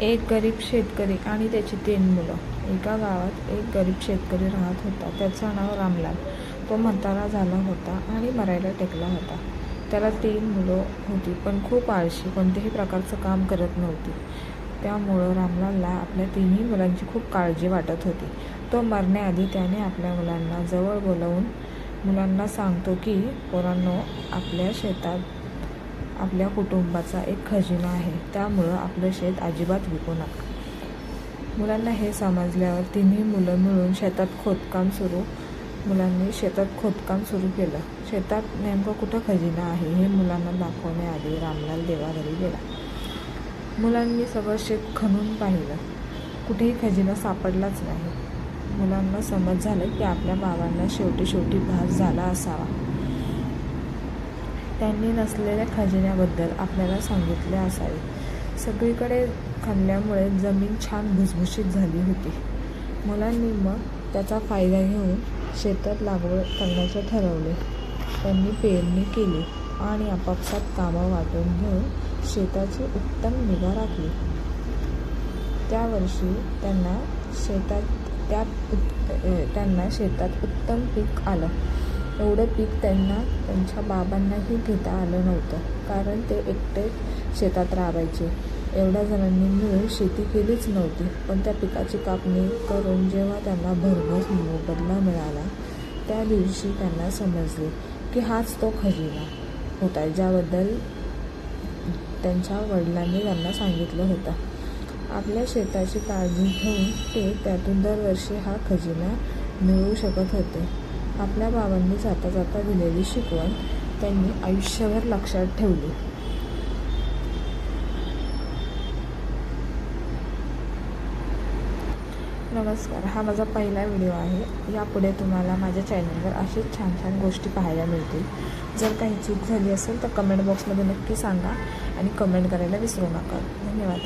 एक गरीब शेतकरी आणि त्याची तीन मुलं. एका गावात एक गरीब शेतकरी राहत होता. त्याचं नाव रामलाल. तो म्हातारा झाला होता आणि मरायला टेकला होता. त्याला तीन मुलं होती पण खूप आळशी. कोणत्याही प्रकारचं काम करत नव्हती. त्यामुळं रामलालला आपल्या तिन्ही मुलांची खूप काळजी वाटत होती. तो मरण्याआधी त्याने आपल्या मुलांना जवळ बोलावून मुलांना सांगतो की पोरांनो आपल्या शेतात आपल्या कुटुंबाचा एक खजिना आहे. त्यामुळं आपलं शेत अजिबात विकू नका. मुलांना हे समजल्यावर तिन्ही मुलं मिळून शेतात खोदकाम सुरू मुलांनी शेतात खोदकाम सुरू केलं. शेतात नेमकं कुठं खजिना आहे हे मुलांना दाखवण्याआधी रामलाल देवाघरी गेला. मुलांनी सगळं शेत खणून पाहिलं. कुठेही खजिना सापडलाच नाही. मुलांना समज झालं की आपल्या बाबांना शेवटी शेवटी भास झाला असावा. त्यांनी नसलेल्या खजिन्याबद्दल आपल्याला सांगितले असावे. सगळीकडे खणल्यामुळे जमीन छान भुसभुशीत झाली होती. मुलांनी मग त्याचा फायदा घेऊन शेतात लागवड करण्याचे ठरवले. त्यांनी पेरणी केली आणि आपापसात कामं वाटून घेऊन शेताची उत्तम निगा राखली. त्या वर्षी त्यांना शेतात त्या त्यांना शेतात उत्तम पीक आलं. एवढं पीक त्यांना त्यांच्या बाबांनाही घेता आलं नव्हतं. कारण ते एकटे शेतात राबायचे. एवढ्या जणांनी मिळून शेती केलीच नव्हती. पण त्या पिकाची कापणी करून जेव्हा त्यांना भरघोस मोबदला मिळाला त्या दिवशी त्यांना समजले की हाच तो खजिना होता ज्याबद्दल त्यांच्या वडिलांनी त्यांना सांगितलं होतं. आपल्या शेताची काळजी घेऊन ते त्यातून दरवर्षी हा खजिना मिळवू शकत होते. आपल्या बाबांनी जाता जाता दिलेली शिकवण त्यांनी आयुष्यभर लक्षात ठेवली. नमस्कार. हा माझा पहिला व्हिडिओ आहे. यापुढे तुम्हाला माझ्या चॅनलवर अशीच छान छान गोष्टी पाहायला मिळतील. जर काही चूक झाली असेल तर कमेंट बॉक्समध्ये नक्की सांगा आणि कमेंट करायला विसरू नका. धन्यवाद.